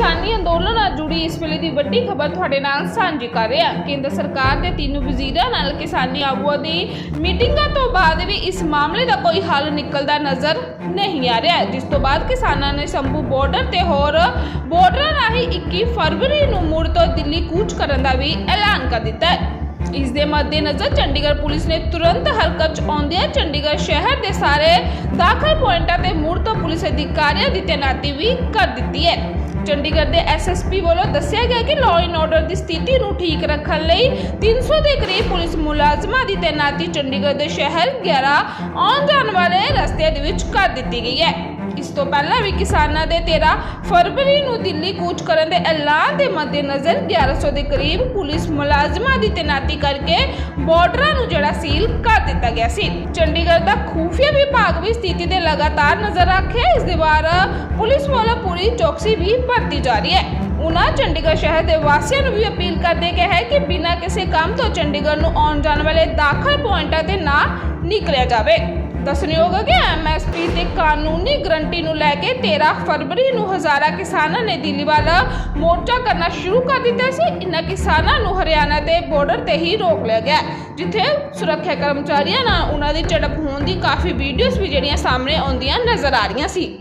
ਕਿਸਾਨੀ ਅੰਦੋਲਨ ਨਾਲ ਜੁੜੀ ਇਸ ਵੇਲੇ ਦੀ ਵੱਡੀ ਖਬਰ ਤੁਹਾਡੇ ਨਾਲ ਸਾਂਝੀ ਕਰ ਰਹੇ ਹਾਂ। ਕੇਂਦਰ ਸਰਕਾਰ ਦੇ ਤਿੰਨ ਵਜ਼ੀਰਾਂ ਨਾਲ ਕਿਸਾਨੀ ਆਗੂਆਂ ਦੀ ਮੀਟਿੰਗਾਂ ਤੋਂ ਬਾਅਦ ਵੀ ਇਸ ਮਾਮਲੇ ਦਾ ਕੋਈ ਹੱਲ ਨਿਕਲਦਾ ਨਜ਼ਰ ਨਹੀਂ ਆ ਰਿਹਾ। ਜਿਸ ਤੋਂ ਬਾਅਦ ਕਿਸਾਨਾਂ ਨੇ ਸ਼ੰਭੂ ਬਾਰਡਰ ਤੇ ਹੋਰ ਬਾਰਡਰਾਂ ਰਾਹੀਂ 21 ਫਰਵਰੀ ਨੂੰ ਮੁੜ ਤੋਂ ਦਿੱਲੀ ਕੂਚ ਕਰਨ ਦਾ ਵੀ ਐਲਾਨ ਕਰ ਦਿੱਤਾ ਹੈ। ਇਸ ਦੇ ਮੱਦੇਨਜ਼ਰ ਚੰਡੀਗੜ੍ਹ ਪੁਲਿਸ ਨੇ ਤੁਰੰਤ ਹਰਕਤ 'ਚ ਆਉਂਦਿਆਂ ਚੰਡੀਗੜ੍ਹ ਸ਼ਹਿਰ ਦੇ ਸਾਰੇ ਦਾਖਲ ਪੁਆਇੰਟਾਂ ਤੇ ਮੁੜ ਤੋਂ ਪੁਲਿਸ ਅਧਿਕਾਰੀਆਂ ਦੀ ਤੈਨਾਤੀ ਵੀ ਕਰ ਦਿੱਤੀ ਹੈ। ਚੰਡੀਗੜ੍ਹ ਦੇ ਐਸਐਸਪੀ ਵੱਲੋਂ ਦੱਸਿਆ ਗਿਆ ਕਿ ਲਾਅ ਐਂਡ ਆਰਡਰ ਦੀ ਸਥਿਤੀ ਨੂੰ ਠੀਕ ਰੱਖਣ ਲਈ 300 ਦੇ ਕਰੀਬ ਪੁਲਿਸ ਮੁਲਾਜ਼ਮਾਂ ਦੀ ਤੈਨਾਤੀ ਚੰਡੀਗੜ੍ਹ ਦੇ ਸ਼ਹਿਰ 11 ਆਉਣ ਜਾਣ ਵਾਲੇ ਰਸਤੇ ਦੇ ਵਿੱਚ ਕਰ ਦਿੱਤੀ ਗਈ ਹੈ। ਇਸ ਤੋਂ ਪਹਿਲਾਂ ਵੀ ਕਿਸਾਨਾਂ ਦੇ 13 ਫਰਵਰੀ ਨੂੰ ਦਿੱਲੀ ਕੂਚ ਕਰਨ ਦੇ ਐਲਾਨ ਦੇ ਮੱਦੇਨਜ਼ਰ 1100 ਦੇ ਕਰੀਬ ਪੁਲਿਸ ਮੁਲਾਜ਼ਮਾਂ ਦੀ ਤੈਨਾਤੀ ਕਰਕੇ ਬਾਰਡਰਾਂ ਨੂੰ ਜਿਹੜਾ ਸੀਲ ਕਰ ਦਿੱਤਾ ਗਿਆ ਸੀ। ਚੰਡੀਗੜ੍ਹ ਦਾ ਖੂਫੀਆ ਵਿਭਾਗ ਵੀ ਸਥਿਤੀ ਤੇ ਲਗਾਤਾਰ ਨਜ਼ਰ ਰੱਖਿਆ। ਇਸ ਦੇ ਵਾਰ ਪੁਲਿਸ ਵੱਲੋਂ ਪੂਰੀ ਚੌਕਸੀ ਵੀ ਵਰਤੀ ਜਾ ਰਹੀ ਹੈ। ਉਨ੍ਹਾਂ ਚੰਡੀਗੜ੍ਹ ਸ਼ਹਿਰ ਦੇ ਵਾਸੀਆਂ ਨੂੰ ਵੀ ਅਪੀਲ ਕਰਦੇ ਕਿਹਾ ਹੈ ਕਿ ਬਿਨਾਂ ਕਿਸੇ ਕੰਮ ਤੋਂ ਚੰਡੀਗੜ੍ਹ ਨੂੰ ਆਉਣ ਜਾਣ ਵਾਲੇ ਦਾਖਲ ਪੁਆਇੰਟਾਂ ਤੇ ਨਾ ਨਿਕਲਿਆ ਜਾਵੇ। ਦੱਸਣਯੋਗ ਹੈ ਕਿ ਐਮਐਸਪੀ ਦੇ ਕਾਨੂੰਨੀ ਗਰੰਟੀ ਨੂੰ ਲੈ ਕੇ 13 ਫਰਵਰੀ ਨੂੰ ਹਜ਼ਾਰਾਂ ਕਿਸਾਨਾਂ ਨੇ ਦਿੱਲੀ ਵੱਲ ਮੋਰਚਾ ਕਰਨਾ ਸ਼ੁਰੂ ਕਰ ਦਿੱਤਾ ਸੀ। ਇਨ੍ਹਾਂ ਕਿਸਾਨਾਂ ਨੂੰ ਹਰਿਆਣਾ ਦੇ ਬਾਰਡਰ ਤੇ ਹੀ ਰੋਕ ਲਿਆ ਗਿਆ। ਜਿੱਥੇ ਸੁਰੱਖਿਆ ਕਰਮਚਾਰੀਆਂ ਨਾਲ ਉਹਨਾਂ ਦੀ ਝੜਪ ਹੋਣ ਦੀ ਕਾਫੀ ਵੀਡੀਓਜ਼ ਵੀ ਜਿਹੜੀਆਂ ਸਾਹਮਣੇ ਆਉਂਦੀਆਂ ਨਜ਼ਰ ਆ ਰਹੀਆਂ ਸੀ।